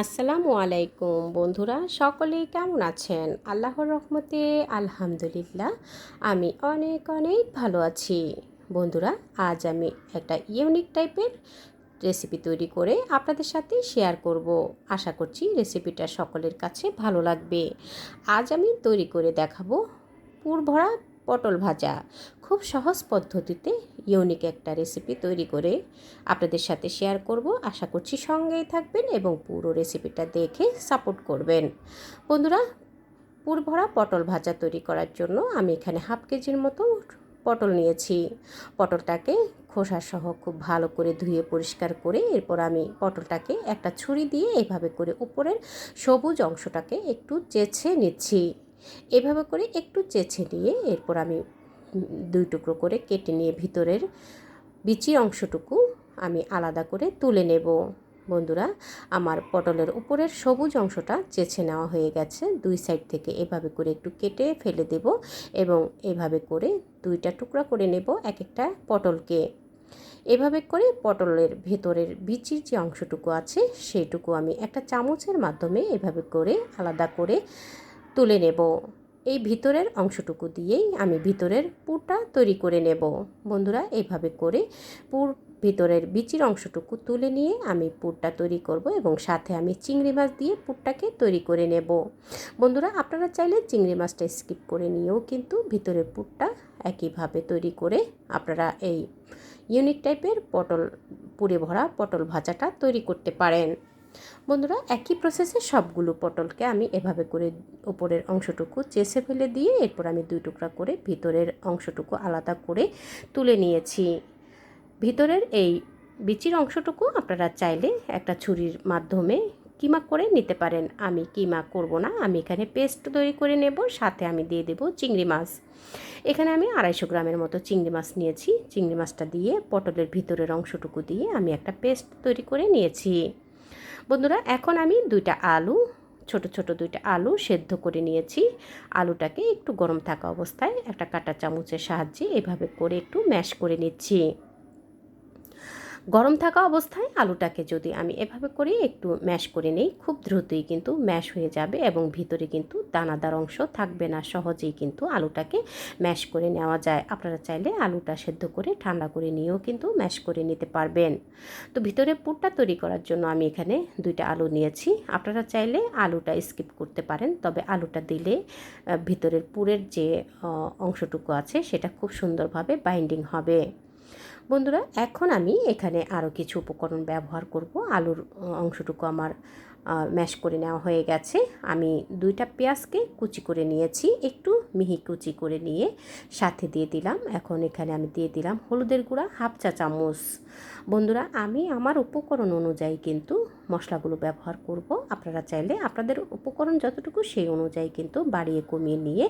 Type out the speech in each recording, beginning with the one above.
আসসালামু আলাইকুম বন্ধুরা, সকলেই কেমন আছেন? আল্লাহর রহমতে আলহামদুলিল্লাহ, আমি অনেক অনেক ভালো আছি। বন্ধুরা, আজ আমি একটা ইউনিক টাইপের রেসিপি তৈরি করে আপনাদের সাথে শেয়ার করব। আশা করছি রেসিপিটা সকলের কাছে ভালো লাগবে। আজ আমি তৈরি করে দেখাবো পুর ভরা পটল ভাজা। খুব সহজ পদ্ধতিতে ইউনিক একটা রেসিপি তৈরি করে আপনাদের সাথে শেয়ার করব। আশা করছি সঙ্গেই থাকবেন এবং পুরো রেসিপিটা দেখে সাপোর্ট করবেন। বন্ধুরা পুর ভরা পটল ভাজা তৈরি করার জন্য আমি এখানে হাফ কেজির মতো পটল নিয়েছি। পটলটাকে খোসা সহ খুব ভালো করে ধুয়ে পরিষ্কার করে এরপর আমি পটলটাকে একটা ছুরি দিয়ে এভাবে করে উপরের সবুজ অংশটাকে একটু চেছে নিচ্ছি। এভাবে করে একটু চেছে নিয়ে এরপর আমি দুই টুকরো করে কেটে নিয়ে ভিতরের বিচির অংশটুকু আমি আলাদা করে তুলে নেব। বন্ধুরা, আমার পটলের উপরের সবুজ অংশটা চেছে নেওয়া হয়ে গেছে। দুই সাইড থেকে এভাবে করে একটু কেটে ফেলে দেব এবং এভাবে করে দুইটা টুকরা করে নেব এক একটা পটলকে। এভাবে করে পটলের ভেতরের বিচির যে অংশটুকু আছে, সেইটুকু আমি একটা চামচের মাধ্যমে এভাবে করে আলাদা করে তুলে নেব। এই ভিতরের অংশটুকু দিয়েই আমি ভিতরের পুরটা তৈরি করে নেব। বন্ধুরা এইভাবে করে পুর ভিতরের বিচির অংশটুকু তুলে নিয়ে আমি পুরটা তৈরি করব এবং সাথে আমি চিংড়ি মাছ দিয়ে পুরটাকে তৈরি করে নেব। বন্ধুরা, আপনারা চাইলে চিংড়ি মাছটা স্কিপ করে নিয়েও কিন্তু ভিতরের পুরটা একইভাবে তৈরি করে আপনারা এই ইউনিক টাইপের পটল, পুরে ভরা পটল ভাজাটা তৈরি করতে পারেন। বন্ধুরা, একই প্রসেসে সবগুলো পটলকে আমি এভাবে করে উপরের অংশটুকু চেষে ফেলে দিয়ে এরপর আমি দুই টুকরা করে ভিতরের অংশটুকু আলাদা করে তুলে নিয়েছি। ভিতরের এই বিচির অংশটুকু আপনারা চাইলে একটা ছুরির মাধ্যমে কিমা করে নিতে পারেন। আমি কিমা করব না, আমি এখানে পেস্ট তৈরি করে নেব, সাথে আমি দিয়ে দেব চিংড়ি মাছ। এখানে আমি আড়াইশো গ্রামের মতো চিংড়ি মাছ নিয়েছি। চিংড়ি মাছটা দিয়ে পটলের ভিতরের অংশটুকু দিয়ে আমি একটা পেস্ট তৈরি করে নিয়েছি। বন্ধুরা, এখন আমি দুইটা আলু, ছোট ছোট দুইটা আলু সেদ্ধ করে নিয়েছি। আলুটাকে একটু গরম থাকা অবস্থায় একটা কাটা চামচের সাহায্যে এভাবে করে একটু ম্যাশ করে নিচ্ছি। গরম থাকা অবস্থায় আলুটাকে যদি আমি এভাবে করে একটু ম্যাশ করে নিই, খুব দ্রুতই কিন্তু ম্যাশ হয়ে যাবে এবং ভিতরে কিন্তু দানাদার অংশ থাকবে না। সহজেই কিন্তু আলুটাকে ম্যাশ করে নেওয়া যায়। আপনারা চাইলে আলুটা সেদ্ধ করে ঠান্ডা করে নিয়েও কিন্তু ম্যাশ করে নিতে পারবেন। তো ভিতরে পুরটা তৈরি করার জন্য আমি এখানে দুইটা আলু নিয়েছি। আপনারা চাইলে আলুটা স্কিপ করতে পারেন, তবে আলুটা দিলে ভিতরের পুরের যে অংশটুকু আছে সেটা খুব সুন্দরভাবে বাইন্ডিং হবে। বন্ধুরা এখন আমি এখানে আরও কিছু উপকরণ ব্যবহার করব। আলুর অংশটুকু আমার ম্যাশ করে নেওয়া হয়ে গেছে। আমি দুইটা পেঁয়াজকে কুচি করে নিয়েছি, একটু মিহি কুচি করে নিয়ে সাথে দিয়ে দিলাম। এখন এখানে আমি দিয়ে দিলাম হলুদের গুঁড়া হাফ চা চামচ। বন্ধুরা, আমি আমার উপকরণ অনুযায়ী কিন্তু মশলাগুলো ব্যবহার করব। আপনারা চাইলে আপনাদের উপকরণ যতটুকু সেই অনুযায়ী কিন্তু বাড়িয়ে কমিয়ে নিয়ে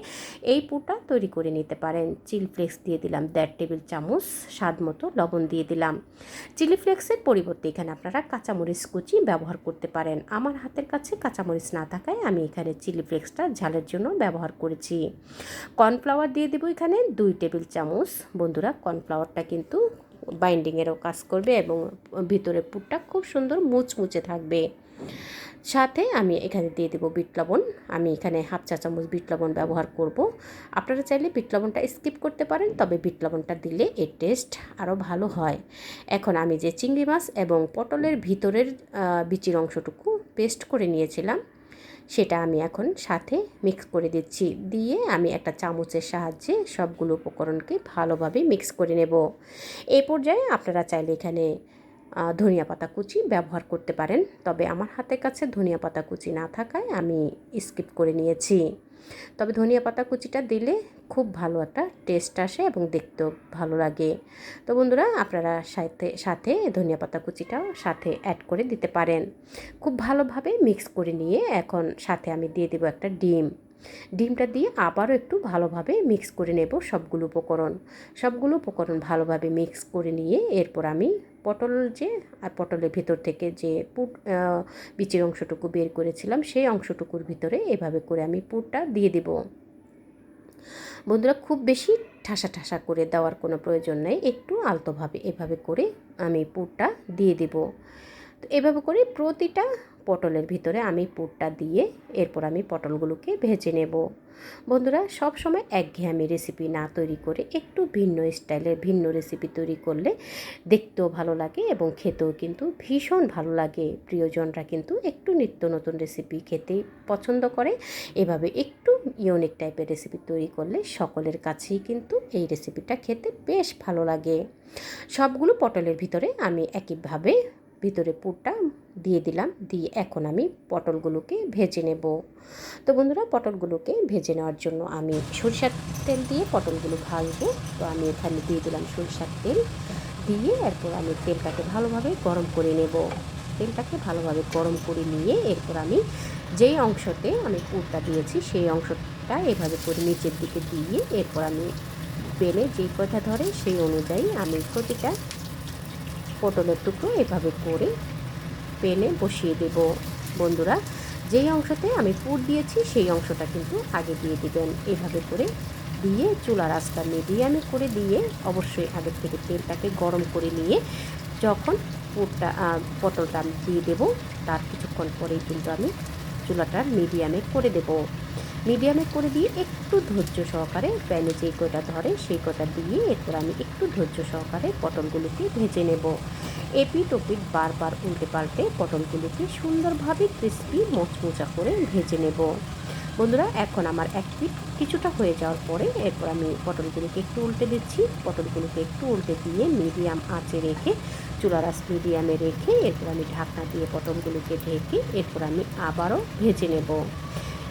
এই পুটা তৈরি করে নিতে পারেন। চিলি ফ্লেক্স দিয়ে দিলাম দেড় টেবিল চামচ, স্বাদ মতো লবণ দিয়ে দিলাম। চিলি ফ্লেক্সের পরিবর্তে এখানে আপনারা কাঁচামরিচ কুচি ব্যবহার করতে পারেন। আমার হাতের কাছে কাঁচামরিচ না থাকায় আমি এখানে চিলি ফ্লেক্সটা ঝালের জন্য ব্যবহার করেছি। কর্নফ্লাওয়ার দিয়ে দেবো এখানে দুই টেবিল চামচ। বন্ধুরা, কর্নফ্লাওয়ারটা কিন্তু বাইন্ডিংয়েরও কাজ করবে এবং ভিতরে পুরটা খুব সুন্দর মুচমুচে থাকবে। সাথে আমি এখানে দিয়ে দেবো বিট লবণ। আমি এখানে হাফ চা চামচ বিট লবণ ব্যবহার করব। আপনারা চাইলে বিট লবণটা স্কিপ করতে পারেন, তবে বিট লবণটা দিলে এর টেস্ট আরও ভালো হয়। এখন আমি যে চিংড়ি মাছ এবং পটলের ভিতরের বিচির অংশটুকু পেস্ট করে নিয়েছিলাম, সেটা আমি এখন সাথে মিক্স করে দিচ্ছি। দিয়ে আমি একটা চামচের সাহায্যে সবগুলো উপকরণকে ভালোভাবে মিক্স করে নেব। এ পর্যায়ে আপনারা চাইলে এখানে ধনিয়া পাতা কুচি ব্যবহার করতে পারেন। তবে আমার হাতের কাছে ধনিয়া পাতা কুচি না থাকায় আমি স্কিপ করে নিয়েছি। তবে ধনিয়া পাতা কুচিটা দিলে খুব ভালো একটা টেস্ট আসে এবং দেখতেও ভালো লাগে। তো বন্ধুরা, আপনারা সাথে সাথে ধনিয়া পাতা কুচিটাও সাথে অ্যাড করে দিতে পারেন। খুব ভালোভাবে মিক্স করে নিয়ে এখন সাথে আমি দিয়ে দেবো একটা ডিম। ডিমটা দিয়ে আবারও একটু ভালোভাবে মিক্স করে নেব সবগুলো উপকরণ। সবগুলো উপকরণ ভালোভাবে মিক্স করে নিয়ে এরপর আমি পটল যে আর পটলের ভিতর থেকে যে পুট বিচের অংশটুকু বের করেছিলাম, সেই অংশটুকুর ভিতরে এভাবে করে আমি পুরটা দিয়ে দেব। বন্ধুরা, খুব বেশি ঠাসা ঠাসা করে দেওয়ার কোনো প্রয়োজন নেই, একটু আলতোভাবে এভাবে করে আমি পুরটা দিয়ে দেব। তো এভাবে করে প্রতিটা পটলের ভিতরে আমি পুরটা দিয়ে এরপর আমি পটলগুলোকে ভেজে নেব। বন্ধুরা, সব সময় একঘেয়েমি রেসিপি না তৈরি করে একটু ভিন্ন স্টাইলের ভিন্ন রেসিপি তৈরি করলে দেখতেও ভালো লাগে এবং খেতেও কিন্তু ভীষণ ভালো লাগে। প্রিয়জনরা কিন্তু একটু নিত্য নতুন রেসিপি খেতেই পছন্দ করে। এভাবে একটু ইউনিক টাইপের রেসিপি তৈরি করলে সকলের কাছেই কিন্তু এই রেসিপিটা খেতে বেশ ভালো লাগে। সবগুলো পটলের ভিতরে আমি একইভাবে ভিতরে পুরটা দিয়ে দিলাম, দিয়ে এখন আমি পটলগুলোকে ভেজে নেব। তো বন্ধুরা, পটলগুলোকে ভেজে নেওয়ার জন্য আমি সরিষার তেল দিয়ে পটলগুলো ভাজবো। তো আমি এখানে দিয়ে দিলাম সরিষার তেল, দিয়ে এরপর আমি তেলটাকে ভালোভাবে গরম করে নেব। তেলটাকে ভালোভাবে গরম করে নিয়ে এরপর আমি যেই অংশতে আমি পুরটা দিয়েছি, সেই অংশটা এভাবে করে নিচের দিকে দিয়ে এরপর আমি পেলে যেই কথা ধরে সেই অনুযায়ী আমি প্রতিটা পটলের টুকরো এভাবে করে পেনে বসিয়ে দেব। বন্ধুরা, যেই অংশতে আমি পুর দিয়েছি, সেই অংশটা কিন্তু আগে দিয়ে দেবেন। এভাবে করে দিয়ে চুলা রাস্তা মিডিয়ামে করে দিয়ে অবশ্যই আগের থেকে তেলটাকে গরম করে নিয়ে যখন পুরটা পটলটা আমি দিয়ে দেবো, তার কিছুক্ষণ পরেই কিন্তু আমি চুলাটা মিডিয়ামে করে দেব। মিডিয়ামে করে দিয়ে একটু ধৈর্য সহকারে প্যানে যেই কটা ধরে সেই কটা দিয়ে এরপর আমি একটু ধৈর্য সহকারে পটলগুলোকে ভেজে নেব। এপিট ওপিট বারবার উল্টে পাল্টে পটলগুলোকে সুন্দরভাবে ক্রিস্পি মোচমোচা করে ভেজে নেব। বন্ধুরা, এখন আমার এক পিট কিছুটা হয়ে যাওয়ার পরে এরপর আমি পটলগুলোকে একটু উল্টে দিচ্ছি। পটলগুলোকে একটু উল্টে দিয়ে মিডিয়াম আঁচে রেখে, চুলার আঁচ মিডিয়ামে রেখে এরপর আমি ঢাকনা দিয়ে পটলগুলোকে ঢেকে এরপর আমি আবারও ভেজে নেব।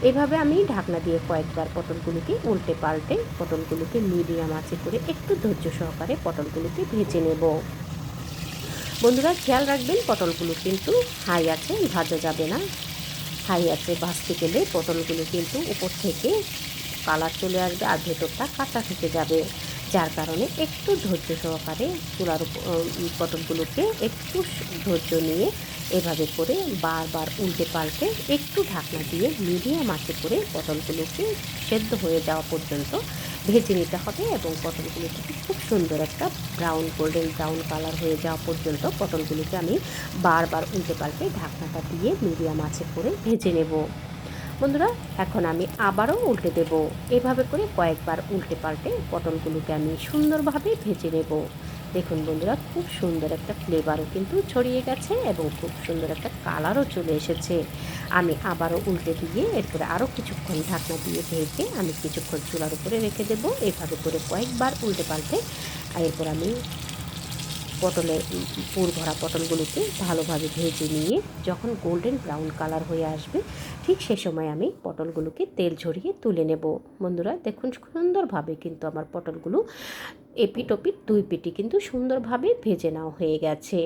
এভাবে আমি ঢাকনা দিয়ে কয়েকবার পটলগুলোকে উল্টে পাল্টে পটলগুলোকে মিডিয়াম আঁচে করে একটু ধৈর্য সহকারে পটলগুলোকে ভেজে নেব। বন্ধুরা, খেয়াল রাখবেন, পটলগুলো কিন্তু হাই আছে ভাজা যাবে না। হাই আছে ভাজতে গেলে পটলগুলো কিন্তু উপর থেকে কালার চলে আসবে আর ভেতরটা কাঁচা থেকে যাবে। যার কারণে একটু ধৈর্য সহকারে চুলার পটলগুলোকে একটু ধৈর্য নিয়ে এভাবে করে বারবার উল্টে পাল্টে একটু ঢাকনা দিয়ে মিডিয়াম আঁচে করে পটলগুলোকে সেদ্ধ হয়ে যাওয়া পর্যন্ত ভেজে নিতে হবে এবং পটলগুলোকে খুব সুন্দর একটা ব্রাউন, গোল্ডেন ব্রাউন কালার হয়ে যাওয়া পর্যন্ত পটলগুলোকে আমি বারবার উল্টে পাল্টে ঢাকনাটা দিয়ে মিডিয়াম আঁচে করে ভেজে নেব। বন্ধুরা, এখন আমি আবারও উল্টে দেব। এভাবে করে কয়েকবার উল্টে পাল্টে পটলগুলোকে আমি সুন্দরভাবে ভেজে নেব। দেখুন বন্ধুরা, খুব সুন্দর একটা ফ্লেভারও কিন্তু ছড়িয়ে গেছে এবং খুব সুন্দর একটা কালারও চলে এসেছে। আমি আবারও উল্টে দিয়ে এরপরে আরও কিছুক্ষণ ঢাকনা দিয়ে ঢেকে আমি কিছুক্ষণ চুলার উপরে রেখে দেবো। এভাবে করে কয়েকবার উল্টে পাল্টে এরপর আমি পটলের পুর ভরা পটলগুলোকে ভালোভাবে ভেজে নিয়ে যখন গোল্ডেন ব্রাউন কালার হয়ে আসবে, ঠিক সে সময় আমি পটলগুলোকে তেল ঝরিয়ে তুলে নেব। বন্ধুরা, দেখুন সুন্দরভাবে কিন্তু আমার পটলগুলো এপিট ওপিট দুই পিটি কিন্তু সুন্দরভাবে ভেজে নেওয়া হয়ে গেছে।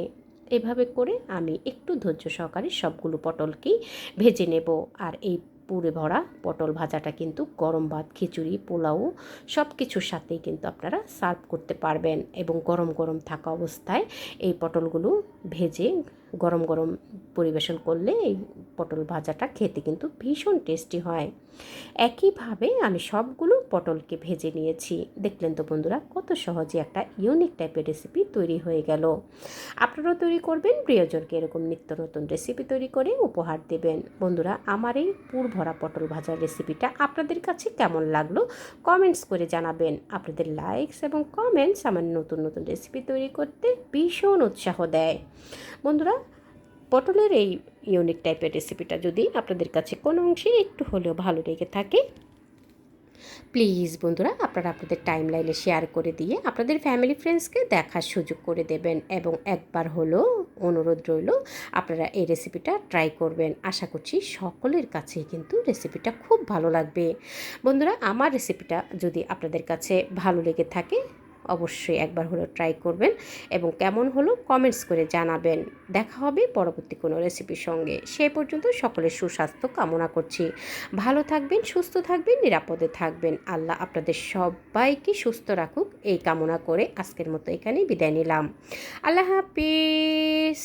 এভাবে করে আমি একটু ধৈর্য সহকারে সবগুলো পটলকেই ভেজে নেব। আর এই পুরে ভরা পটল ভাজাটা কিন্তু গরম ভাত, খিচুড়ি, পোলাও সব কিছুর সাথেই কিন্তু আপনারা সার্ভ করতে পারবেন এবং গরম গরম থাকা অবস্থায় এই পটলগুলো ভেজে গরম গরম পরিবেশন করলে এই পটল ভাজাটা খেতে কিন্তু ভীষণ টেস্টি হয়। একইভাবে আমি সবগুলো পটলকে ভেজে নিয়েছি। দেখলেন তো বন্ধুরা, কত সহজে একটা ইউনিক টাইপের রেসিপি তৈরি হয়ে গেল। আপনারাও তৈরি করবেন, প্রিয়জনকে এরকম নিত্য নতুন রেসিপি তৈরি করে উপহার দেবেন। বন্ধুরা, আমার এই পুর ভরা পটল ভাজার রেসিপিটা আপনাদের কাছে কেমন লাগল কমেন্টস করে জানাবেন। আপনাদের লাইকস এবং কমেন্টস আমার নতুন নতুন রেসিপি তৈরি করতে ভীষণ উৎসাহ দেয়। বন্ধুরা, পটলের এই ইউনিক টাইপের রেসিপিটা যদি আপনাদের কাছে কোনো অংশে একটু হলেও ভালো লেগে থাকে প্লিজ বন্ধুরা, আপনারা আপনাদের টাইম লাইনে শেয়ার করে দিয়ে আপনাদের ফ্যামিলি ফ্রেন্ডসকে দেখার সুযোগ করে দেবেন এবং একবার হলো অনুরোধ রইল, আপনারা এই রেসিপিটা ট্রাই করবেন। আশা করছি সকলের কাছেই কিন্তু রেসিপিটা খুব ভালো লাগবে। বন্ধুরা, আমার রেসিপিটা যদি আপনাদের কাছে ভালো লেগে থাকে অবশ্যই একবার হলো ট্রাই করবেন এবং কেমন হলো কমেন্টস করে জানাবেন। দেখা হবে পরবর্তী কোনো রেসিপির সঙ্গে। সে পর্যন্ত সকলের সুস্বাস্থ্য কামনা করছি। ভালো থাকবেন, সুস্থ থাকবেন, নিরাপদে থাকবেন। আল্লাহ আপনাদের সবাইকে সুস্থ রাখুক। এই কামনা করে আজকের মতো এখানেই বিদায় নিলাম। আল্লাহ হাফিজ।